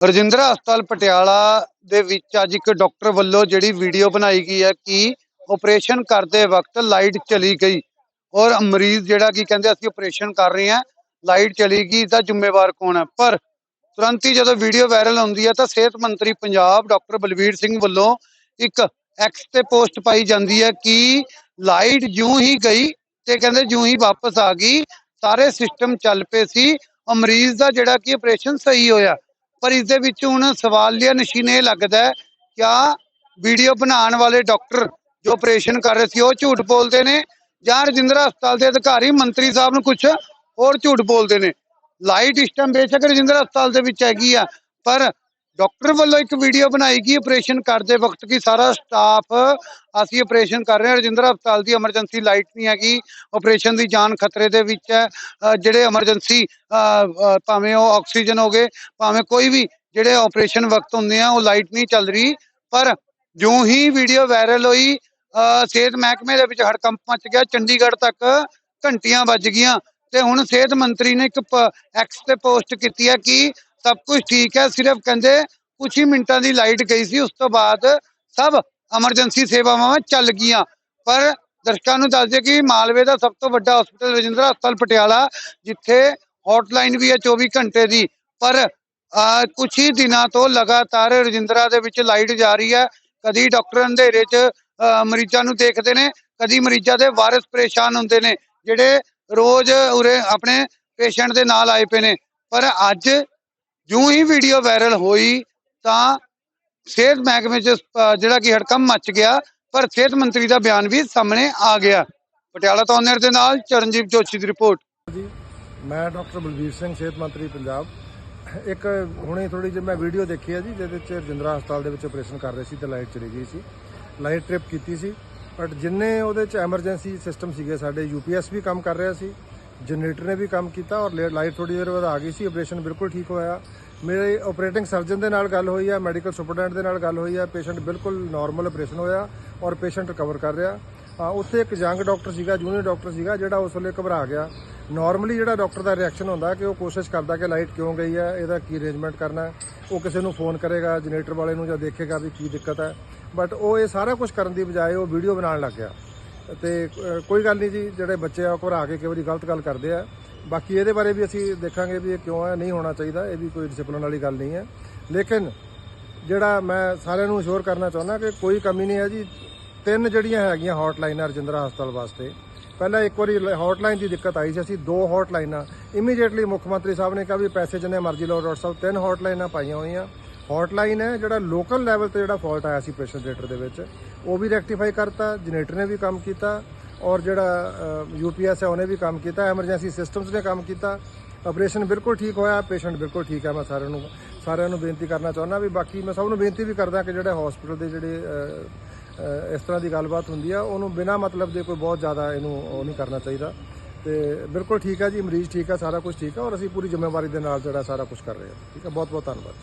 ਰਜਿੰਦਰਾ ਹਸਪਤਾਲ ਪਟਿਆਲਾ ਦੇ ਵਿੱਚ ਅੱਜ ਇੱਕ ਡਾਕਟਰ ਵੱਲੋਂ ਜਿਹੜੀ ਵੀਡੀਓ ਬਣਾਈ ਗਈ ਹੈ ਕਿ ਆਪਰੇਸ਼ਨ ਕਰਦੇ ਵਕਤ ਲਾਈਟ ਚਲੀ ਗਈ ਔਰ ਮਰੀਜ਼ ਜਿਹੜਾ ਕਿ ਕਹਿੰਦੇ ਅਸੀਂ ਆਪਰੇਸ਼ਨ ਕਰ ਰਹੇ ਹਾਂ, ਲਾਈਟ ਚਲੀ ਗਈ ਇਹਦਾ ਜ਼ਿੰਮੇਵਾਰ ਕੌਣ ਹੈ? ਪਰ ਤੁਰੰਤ ਹੀ ਜਦੋਂ ਵੀਡੀਓ ਵਾਇਰਲ ਹੁੰਦੀ ਹੈ ਤਾਂ ਸਿਹਤ ਮੰਤਰੀ ਪੰਜਾਬ ਡਾਕਟਰ ਬਲਵੀਰ ਸਿੰਘ ਵੱਲੋਂ ਇੱਕ ਐਕਸ ਤੇ ਪੋਸਟ ਪਾਈ ਜਾਂਦੀ ਹੈ ਕਿ ਲਾਈਟ ਜਿਉਂ ਹੀ ਗਈ ਤੇ ਕਹਿੰਦੇ ਜਿਉਂ ਹੀ ਵਾਪਸ ਆ ਗਈ, ਸਾਰੇ ਸਿਸਟਮ ਚੱਲ ਪਏ ਸੀ ਔਰ ਮਰੀਜ਼ ਦਾ ਜਿਹੜਾ ਕਿ ਆਪਰੇਸ਼ਨ ਸਹੀ ਹੋਇਆ। ਪਰ ਇਸ ਦੇ ਵਿੱਚ ਹੁਣ ਸਵਾਲੀਆ ਨਿਸ਼ਾਨ ਇਹ ਲੱਗਦਾ ਹੈ ਕਿਆ ਵੀਡੀਓ ਬਣਾਉਣ ਵਾਲੇ ਡਾਕਟਰ ਜੋ ਆਪਰੇਸ਼ਨ ਕਰ ਰਹੇ ਸੀ, ਉਹ ਝੂਠ ਬੋਲਦੇ ਨੇ ਜਾਂ ਰਜਿੰਦਰਾ ਹਸਪਤਾਲ ਦੇ ਅਧਿਕਾਰੀ ਮੰਤਰੀ ਸਾਹਿਬ ਨੂੰ ਕੁਝ ਹੋਰ ਝੂਠ ਬੋਲਦੇ ਨੇ। ਲਾਈਟ ਸਿਸਟਮ ਬੇਸ਼ੱਕ ਰਜਿੰਦਰਾ ਹਸਪਤਾਲ ਦੇ ਵਿੱਚ ਹੈਗੀ ਆ, ਪਰ ਡਾਕਟਰ ਵੱਲੋਂ ਇੱਕ ਵੀਡੀਓ ਬਣਾਈ ਗਈ ਆਪਰੇਸ਼ਨ ਕਰਦੇ ਵਕਤ ਕਿ ਸਾਰਾ ਸਟਾਫ ਅਸੀਂ ਆਪਰੇਸ਼ਨ ਕਰ ਰਹੇ ਹਾਂ। ਰਜਿੰਦਰਾ ਹਸਪਤਾਲ ਦੀ ਐਮਰਜੈਂਸੀ ਲਾਈਟ ਨਹੀਂ ਹੈਗੀ। ਆਪਰੇਸ਼ਨ ਦੀ ਜਾਨ ਖਤਰੇ ਦੇ ਵਿੱਚ ਹੈ। ਜਿਹੜੇ ਐਮਰਜੈਂਸੀ ਭਾਵੇਂ ਉਹ ਆਕਸੀਜਨ ਹੋ ਭਾਵੇਂ ਕੋਈ ਵੀ ਜਿਹੜੇ ਆਪਰੇਸ਼ਨ ਵਕਤ ਹੁੰਦੇ ਆ ਉਹ ਲਾਈਟ ਨਹੀਂ ਚੱਲ ਰਹੀ। ਪਰ ਜਿਉਂ ਹੀ ਵੀਡੀਓ ਵਾਇਰਲ ਹੋਈ ਅ, ਸਿਹਤ ਮਹਿਕਮੇ ਦੇ ਵਿੱਚ ਹੜਕੰਪ ਮਚ ਗਿਆ। ਚੰਡੀਗੜ੍ਹ ਤੱਕ ਘੰਟੀਆਂ ਵੱਜ ਗਈਆਂ। ਤੇ ਹੁਣ ਸਿਹਤ ਮੰਤਰੀ ਨੇ ਇੱਕ ਐਕਸ ਤੇ ਪੋਸਟ ਕੀਤੀ ਹੈ ਕਿ ਸਭ ਕੁਝ ਠੀਕ ਹੈ ਸਿਰਫ ਕਹਿੰਦੇ ਕੁਝ ਹੀ ਮਿੰਟਾਂ ਦੀ ਲਾਈਟ ਗਈ ਸੀ ਉਸ ਤੋਂ ਬਾਅਦ ਸਭ ਐਮਰਜੈਂਸੀ ਸੇਵਾਵਾਂ ਚੱਲ ਗਈਆਂ। ਪਰ ਦਰਸ਼ਕਾਂ ਨੂੰ ਦੱਸ ਦਈਏ ਕਿ ਮਾਲਵੇ ਦਾ ਸਭ ਤੋਂ ਵੱਡਾ ਹਸਪਤਾਲ ਰਜਿੰਦਰਾ ਹਸਪਤਾਲ ਪਟਿਆਲਾ ਜਿੱਥੇ ਹੌਟਲਾਈਨ ਵੀ ਹੈ 24 ਘੰਟੇ ਦੀ। ਪਰ ਅਹ, ਕੁਛ ਹੀ ਦਿਨਾਂ ਤੋਂ ਲਗਾਤਾਰ ਰਜਿੰਦਰਾ ਦੇ ਵਿੱਚ ਲਾਈਟ ਜਾ ਰਹੀ ਹੈ। ਕਦੀ ਡਾਕਟਰ ਅੰਧੇਰੇ 'ਚ ਅਹ, ਮਰੀਜ਼ਾਂ ਨੂੰ ਦੇਖਦੇ ਨੇ ਕਦੀ ਮਰੀਜ਼ਾਂ ਦੇ ਵਾਰਿਸ ਪਰੇਸ਼ਾਨ ਹੁੰਦੇ ਨੇ ਜਿਹੜੇ ਰੋਜ਼ ਉਰੇ ਆਪਣੇ ਪੇਸ਼ੈਂਟ ਦੇ ਨਾਲ ਆਏ ਪਏ ਨੇ। ਪਰ ਅੱਜ ਜਿਉਂ ਹੀ ਵੀਡੀਓ ਵਾਇਰਲ ਹੋਈ, ਤਾਂ ਸਿਹਤ ਮਹਿਕਮੇ 'ਚ ਜਿਹੜਾ ਕਿ ਹੜਕੰਮ ਮਚ ਗਿਆ, ਪਰ ਸਿਹਤ ਮੰਤਰੀ ਦਾ ਬਿਆਨ ਵੀ ਸਾਹਮਣੇ ਆ ਗਿਆ। ਪਟਿਆਲਾ ਤੋਂ ਆਨਰ ਦੇ ਨਾਲ ਚਰਨਜੀਤ ਜੋਸ਼ੀ ਦੀ ਰਿਪੋਰਟ। ਜੀ, ਮੈਂ ਡਾਕਟਰ ਬਲਬੀਰ ਸਿੰਘ, ਸਿਹਤ ਮੰਤਰੀ ਪੰਜਾਬ। ਇੱਕ ਹੁਣੇ ਥੋੜੀ ਜਿਹੀ ਮੈਂ ਵੀਡੀਓ ਦੇਖੀ ਹੈ ਜੀ, ਜਿਹਦੇ ਵਿੱਚ ਰਜਿੰਦਰਾ ਹਸਪਤਾਲ ਦੇ ਵਿੱਚ ਆਪਰੇਸ਼ਨ ਕਰ ਰਹੇ ਸੀ ਤੇ ਲਾਈਟ ਚਲੀ ਗਈ ਸੀ। ਲਾਈਟ ਟ੍ਰਿਪ ਕੀਤੀ ਸੀ ਬਟ ਜਿੰਨੇ ਉਹਦੇ ਚ ਐਮਰਜੈਂਸੀ ਸਿਸਟਮ ਸੀਗੇ ਸਾਡੇ ਯੂਪੀਐਸ ਵੀ ਕੰਮ ਕਰ ਰਿਹਾ ਸੀ। ਜਨਰੇਟਰ ਨੇ ਵੀ ਕੰਮ ਕੀਤਾ ਔਰ ਲਾਈਟ ਥੋੜੀ ਦੇਰ ਬਾਅਦ ਆ ਗਈ ਸੀ ਆਪਰੇਸ਼ਨ ਬਿਲਕੁਲ ਠੀਕ ਹੋਇਆ। ਮੇਰੇ ਆਪਰੇਟਿੰਗ ਸਰਜਨ ਦੇ ਨਾਲ ਗੱਲ ਹੋਈ ਹੈ ਮੈਡੀਕਲ ਸੁਪਰਡੈਂਟ ਦੇ ਨਾਲ ਗੱਲ ਹੋਈ ਹੈ ਪੇਸ਼ੈਂਟ ਬਿਲਕੁਲ ਨਾਰਮਲ ਆਪਰੇਸ਼ਨ ਹੋਇਆ ਔਰ ਪੇਸ਼ੈਂਟ ਰਿਕਵਰ ਕਰ ਰਿਹਾ। ਉੱਥੇ ਇੱਕ ਯੰਗ ਡਾਕਟਰ ਸੀਗਾ ਜੂਨੀਅਰ ਡਾਕਟਰ ਸੀਗਾ, ਜਿਹੜਾ ਉਸ ਵੇਲੇ ਘਬਰਾ ਗਿਆ। ਨਾਰਮਲੀ ਜਿਹੜਾ ਡਾਕਟਰ ਦਾ ਰਿਐਕਸ਼ਨ ਹੁੰਦਾ ਕਿ ਉਹ ਕੋਸ਼ਿਸ਼ ਕਰਦਾ ਕਿ ਲਾਈਟ ਕਿਉਂ ਗਈ ਹੈ, ਇਹਦਾ ਕੀ ਅਰੇਂਜਮੈਂਟ ਕਰਨਾ ਹੈ, ਉਹ ਕਿਸੇ ਨੂੰ ਫੋਨ ਕਰੇਗਾ, ਜਨਰੇਟਰ ਵਾਲੇ ਨੂੰ ਜਾਂ ਦੇਖੇਗਾ ਵੀ ਕੀ ਦਿੱਕਤ ਹੈ। ਬਟ ਉਹ ਇਹ ਸਾਰਾ ਕੁਝ ਕਰਨ ਦੀ ਬਜਾਏ ਉਹ ਵੀਡੀਓ ਬਣਾਉਣ ਲੱਗ ਗਿਆ। ਤੇ ਕੋਈ ਗੱਲ ਨਹੀਂ ਜੀ, ਜਿਹੜੇ ਬੱਚੇ ਆ ਉਹ ਘਬਰਾ ਕੇ ਕਈ ਵਾਰੀ ਗਲਤ ਗੱਲ ਕਰਦੇ ਆ। ਬਾਕੀ ਇਹਦੇ ਬਾਰੇ ਵੀ ਅਸੀਂ ਦੇਖਾਂਗੇ ਵੀ ਇਹ ਕਿਉਂ ਹੈ ਨਹੀਂ ਹੋਣਾ ਚਾਹੀਦਾ, ਇਹ ਵੀ ਕੋਈ ਡਿਸਪਲਿਨ ਵਾਲੀ ਗੱਲ ਨਹੀਂ ਹੈ ਲੇਕਿਨ ਜਿਹੜਾ ਮੈਂ ਸਾਰਿਆਂ ਨੂੰ ਅਸ਼ੋਰ ਕਰਨਾ ਚਾਹੁੰਦਾ ਕਿ ਕੋਈ ਕਮੀ ਨਹੀਂ ਹੈ ਜੀ। ਤਿੰਨ ਜਿਹੜੀਆਂ ਹੈਗੀਆਂ ਹੌਟਲਾਈਨਾਂ ਰਜਿੰਦਰਾ ਹਸਪਤਾਲ ਵਾਸਤੇ। ਪਹਿਲਾਂ ਇੱਕ ਵਾਰੀ ਹੌਟਲਾਈਨ ਦੀ ਦਿੱਕਤ ਆਈ ਸੀ, ਅਸੀਂ ਦੋ ਹੌਟਲਾਈਨਾਂ ਇਮੀਡੀਏਟਲੀ ਮੁੱਖ ਮੰਤਰੀ ਸਾਹਿਬ ਨੇ ਕਿਹਾ ਵੀ ਪੈਸੇ ਜਿੰਨੇ ਮਰਜ਼ੀ ਲਓ, ਡਾਕਟਰ ਸਾਹਿਬ, ਤਿੰਨ ਹੌਟਲਾਈਨਾਂ ਪਾਈਆਂ ਹੋਈਆਂ। ਹੌਟਲਾਈਨ ਹੈ, ਜਿਹੜਾ ਲੋਕਲ ਲੈਵਲ ਤੇ ਜਿਹੜਾ ਫਾਲਟ ਆਇਆ ਸੀ ਪ੍ਰੈਸ਼ਰ ਜਨਰੇਟਰ ਦੇ ਵਿੱਚ, ਉਹ ਵੀ ਰੈਕਟੀਫਾਈ ਕਰਤਾ, ਜਨਰੇਟਰ ਨੇ ਵੀ ਕੰਮ ਕੀਤਾ, ਔਰ ਜਿਹੜਾ ਯੂਪੀਐਸ ਹੈ, ਉਹਨੇ ਵੀ ਕੰਮ ਕੀਤਾ ਐਮਰਜੈਂਸੀ ਸਿਸਟਮਸ ਨੇ ਕੰਮ ਕੀਤਾ। ਆਪਰੇਸ਼ਨ ਬਿਲਕੁਲ ਠੀਕ ਹੋਇਆ ਪੇਸ਼ੈਂਟ ਬਿਲਕੁਲ ਠੀਕ ਹੈ, ਮੈਂ ਸਾਰਿਆਂ ਨੂੰ ਸਾਰਿਆਂ ਨੂੰ ਬੇਨਤੀ ਕਰਨਾ ਚਾਹੁੰਦਾ ਵੀ ਬਾਕੀ ਮੈਂ ਸਭ ਨੂੰ ਬੇਨਤੀ ਵੀ ਕਰਦਾ ਕਿ ਜਿਹੜੇ ਹਸਪੀਟਲ ਦੇ ਜਿਹੜੇ ਇਸ ਤਰ੍ਹਾਂ ਦੀ ਗੱਲਬਾਤ ਹੁੰਦੀ ਆ, ਉਹਨੂੰ ਬਿਨਾਂ ਮਤਲਬ ਦੇ ਕੋਈ ਬਹੁਤ ਜ਼ਿਆਦਾ ਇਹਨੂੰ ਉਹ ਨਹੀਂ ਕਰਨਾ ਚਾਹੀਦਾ। ਤੇ ਬਿਲਕੁਲ ਠੀਕ ਹੈ ਜੀ, ਮਰੀਜ਼ ਠੀਕ ਹੈ, ਸਾਰਾ ਕੁਝ ਠੀਕ ਹੈ, ਔਰ ਅਸੀਂ ਪੂਰੀ ਜ਼ਿੰਮੇਵਾਰੀ ਦੇ ਨਾਲ ਜਿਹੜਾ ਸਾਰਾ ਕੁਝ ਕਰ ਰਹੇ ਹਾਂ। ਠੀਕ ਹੈ ਬਹੁਤ ਬਹੁਤ ਧੰਨਵਾਦ